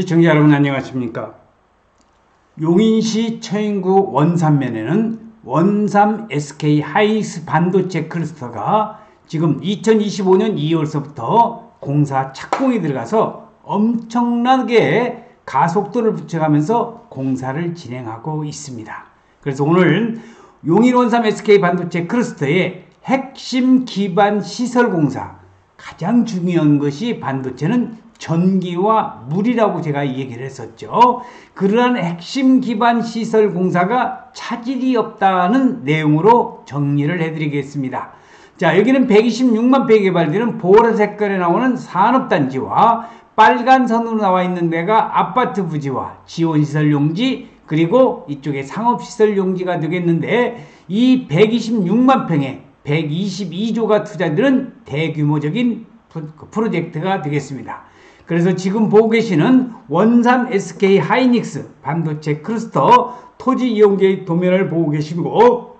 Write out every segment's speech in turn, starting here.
시청자 여러분 안녕하십니까? 용인시 처인구 원산면에는 원삼 SK 하이닉스 반도체 클러스터가 지금 2025년 2월서부터 공사 착공이 들어가서 엄청나게 가속도를 붙여가면서 공사를 진행하고 있습니다. 그래서 오늘 용인 원삼 SK 반도체 클러스터의 핵심 기반 시설 공사 가장 중요한 것이 반도체는 전기와 물이라고 제가 얘기를 했었죠. 그러한 핵심 기반 시설 공사가 차질이 없다는 내용으로 정리를 해드리겠습니다. 자, 여기는 126만 평에 개발되는 보라 색깔에 나오는 산업단지와 빨간 선으로 나와 있는 데가 아파트 부지와 지원시설 용지 그리고 이쪽에 상업시설 용지가 되겠는데 이 126만 평에 122조가 투자되는 대규모적인 프로젝트가 되겠습니다. 그래서 지금 보고 계시는 원산 SK 하이닉스 반도체 클러스터 토지 이용계획 도면을 보고 계시고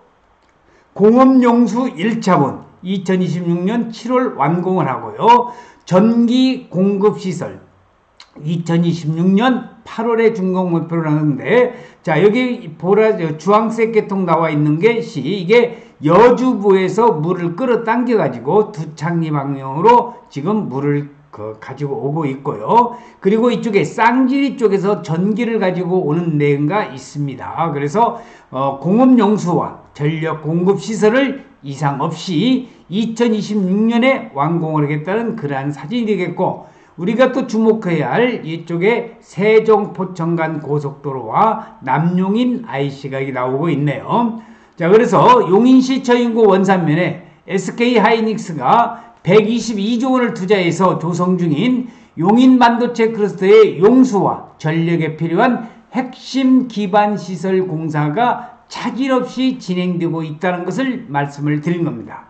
공업용수 1차원 2026년 7월 완공을 하고요. 전기 공급 시설 2026년 8월에 준공 목표를 하는데 자 여기 보라 주황색 계통 나와 있는 것이 이게 여주부에서 물을 끌어당겨 가지고 두창리 방향으로 지금 물을 그 가지고 오고 있고요. 그리고 이쪽에 쌍지리 쪽에서 전기를 가지고 오는 내가 있습니다. 그래서 어, 공업용수와 전력 공급 시설을 이상 없이 2026년에 완공을 하겠다는 그러한 사진이 되겠고 우리가 또 주목해야 할 이쪽에 세종 포천간 고속도로와 남용인 IC가 나오고 있네요. 자, 그래서 용인시 처인구 원산면에 SK 하이닉스가 122조 원을 투자해서 조성 중인 용인 반도체 클러스터의 용수와 전력에 필요한 핵심 기반 시설 공사가 차질 없이 진행되고 있다는 것을 말씀을 드린 겁니다.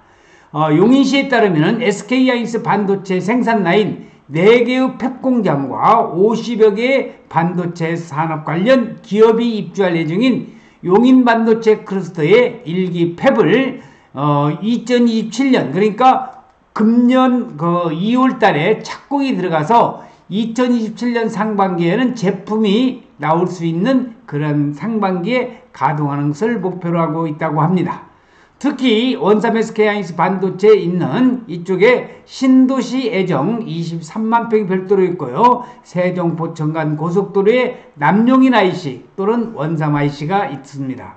어, 용인시에 따르면 SK 하이닉스 반도체 생산 라인 4개의 팹 공장과 50여 개의 반도체 산업 관련 기업이 입주할 예정인 용인 반도체 클러스터의 1기 팹을 어, 2027년 그러니까 금년 그 2월 달에 착공이 들어가서 2027년 상반기에는 제품이 나올 수 있는 그런 상반기에 가동하는 것을 목표로 하고 있다고 합니다. 특히 원삼 SK하이닉스 반도체에 있는 이쪽에 신도시 애정 23만 평이 별도로 있고요. 세종 포천간 고속도로에 남용인 IC 또는 원삼 IC가 있습니다.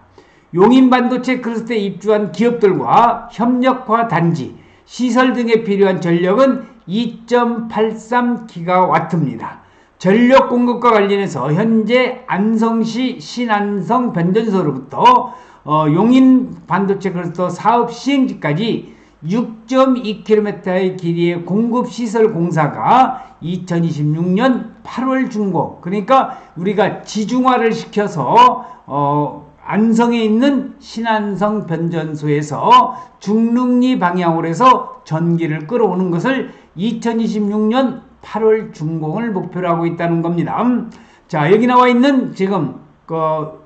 용인 반도체 클러스터에 입주한 기업들과 협력화 단지 시설 등에 필요한 전력은 2.83기가와트입니다. 전력 공급과 관련해서 현재 안성시 신안성 변전소로부터 어, 용인 반도체 클러스터 사업 시행지까지 6.2km의 길이의 공급 시설 공사가 2026년 8월 준공. 그러니까 우리가 지중화를 시켜서 어, 안성에 있는 신안성 변전소에서 중릉리 방향으로 해서 전기를 끌어오는 것을 2026년 8월 준공을 목표로 하고 있다는 겁니다. 자, 여기 나와 있는 지금 그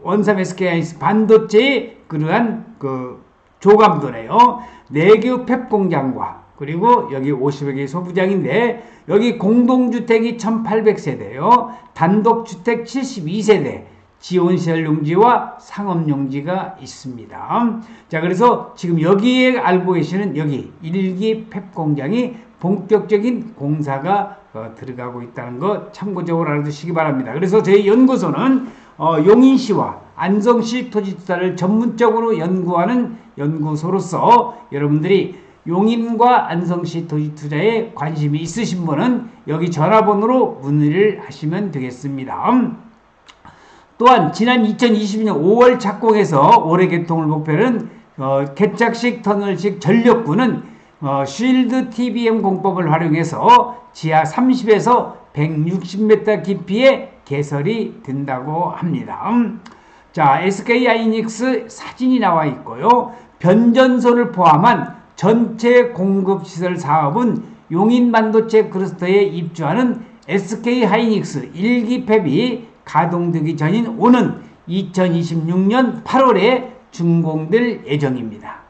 원삼 SKI 반도체의 그러한 그 조감도네요. 내교 펩 공장과 그리고 여기 50여 개의 소부장인데 여기 공동주택이 1800세대요. 단독주택 72세대. 지원시설 용지와 상업 용지가 있습니다. 자, 그래서 지금 여기에 알고 계시는 여기 일기 펩 공장이 본격적인 공사가 어, 들어가고 있다는 거 참고적으로 알아두시기 바랍니다. 그래서 저희 연구소는 어, 용인시와 안성시 토지투자를 전문적으로 연구하는 연구소로서 여러분들이 용인과 안성시 토지투자에 관심이 있으신 분은 여기 전화번호로 문의를 하시면 되겠습니다. 또한 지난 2022년 5월 착공해서 올해 개통을 목표는 어, 개착식 터널식 전력구는 어, 쉴드 TBM 공법을 활용해서 지하 30에서 160m 깊이의 개설이 된다고 합니다. 자, SK 하이닉스 사진이 나와 있고요. 변전소를 포함한 전체 공급 시설 사업은 용인 반도체 클러스터에 입주하는 SK 하이닉스 1기 팹이 가동되기 전인 오는 2026년 8월에 준공될 예정입니다.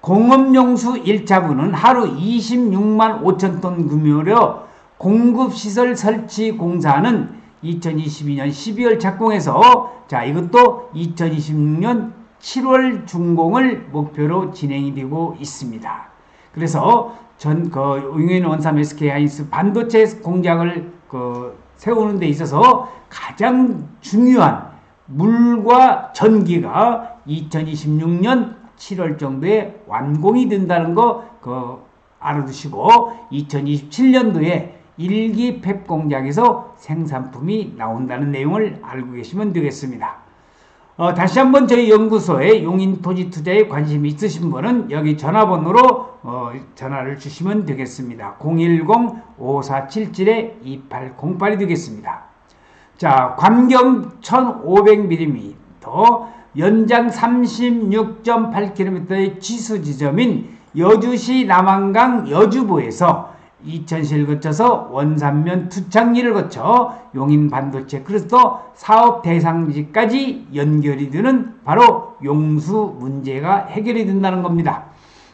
공업용수 1차분은 하루 26만 5천 톤 규모로 공급시설 설치 공사는 2022년 12월 착공해서 자 이것도 2026년 7월 준공을 목표로 진행이 되고 있습니다. 그래서 전 그 용인 원삼 SK 하이닉스 반도체 공장을 그 세우는 데 있어서 가장 중요한 물과 전기가 2026년 7월 정도에 완공이 된다는 거 그 알아두시고 2027년도에 일기 펩 공장에서 생산품이 나온다는 내용을 알고 계시면 되겠습니다. 어, 다시 한번 저희 연구소에 용인 토지 투자에 관심이 있으신 분은 여기 전화번호로 어, 전화를 주시면 되겠습니다. 010-5477-2808이 되겠습니다. 자, 관경 1500mm, 연장 36.8km의 지수 지점인 여주시 남한강 여주부에서 이천시를 거쳐서 원산면 투창리를 거쳐 용인 반도체 클러스터 사업 대상지까지 연결이 되는 바로 용수 문제가 해결이 된다는 겁니다.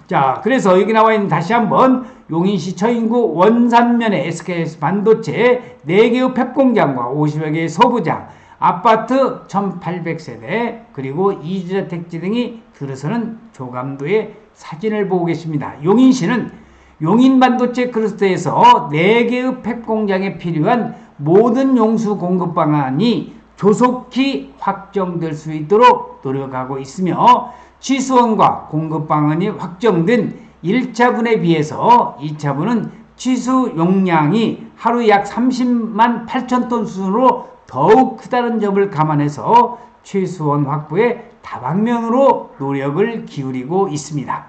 자, 그래서 여기 나와 있는 다시 한번 용인시 처인구 원산면의 SKS 반도체 4개의 펩공장과 50여 개의 소부장, 아파트 1800세대, 그리고 이주자택지 등이 들어서는 조감도의 사진을 보고 계십니다. 용인시는 용인 반도체 클러스터에서 4개의 팩 공장에 필요한 모든 용수 공급 방안이 조속히 확정될 수 있도록 노력하고 있으며 취수원과 공급 방안이 확정된 1차분에 비해서 2차분은 취수 용량이 하루 약 30만 8천 톤 수준으로 더욱 크다는 점을 감안해서 취수원 확보에 다방면으로 노력을 기울이고 있습니다.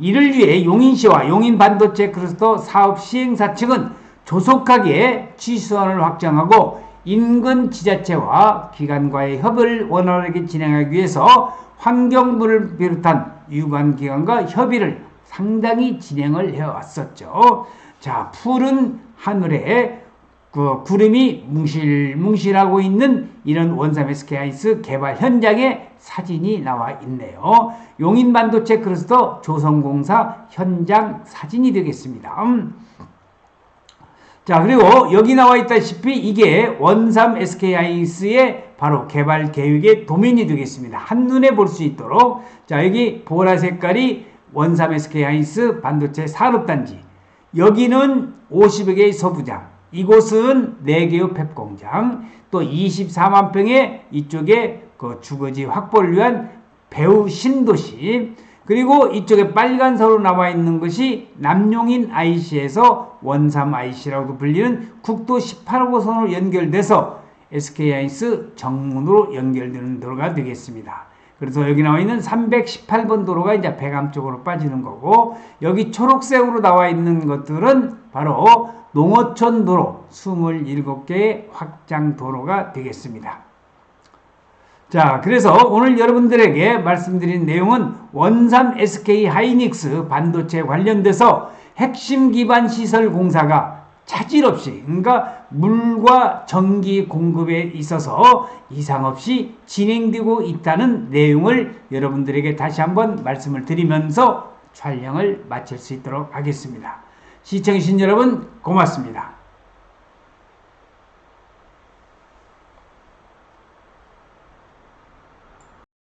이를 위해 용인시와 용인반도체 클러스터 사업 시행사 측은 조속하게 취수원을 확정하고 인근 지자체와 기관과의 협의를 원활하게 진행하기 위해서 환경부를 비롯한 유관 기관과 협의를 상당히 진행을 해왔었죠. 자, 푸른 하늘에 그 구름이 뭉실뭉실하고 있는 이런 원삼 SK하이스 개발 현장의 사진이 나와 있네요. 용인 반도체 클러스터 조성공사 현장 사진이 되겠습니다. 음. 자, 그리고 여기 나와 있다시피 이게 원삼 SK하이스의 바로 개발 계획의 도면이 되겠습니다. 한눈에 볼 수 있도록. 자, 여기 보라 색깔이 원삼 SK하이스 반도체 산업단지. 여기는 50여 개의 서부장. 이곳은 4개의 펩 공장, 또 24만 평의 이쪽에 그 주거지 확보를 위한 배우 신도시, 그리고 이쪽에 빨간색으로 나와 있는 것이 남용인 IC에서 원삼 IC라고도 불리는 국도 18호선으로 연결돼서 SK하이스 정문으로 연결되는 도로가 되겠습니다. 그래서 여기 나와 있는 318번 도로가 이제 배감 쪽으로 빠지는 거고 여기 초록색으로 나와 있는 것들은 바로 농어촌 도로 27개의 확장 도로가 되겠습니다. 자, 그래서 오늘 여러분들에게 말씀드린 내용은 원삼 SK 하이닉스 반도체 관련돼서 핵심 기반 시설 공사가 차질 없이, 그러니까 물과 전기 공급에 있어서 이상 없이 진행되고 있다는 내용을 여러분들에게 다시 한번 말씀을 드리면서 촬영을 마칠 수 있도록 하겠습니다. 시청해주신 여러분 고맙습니다.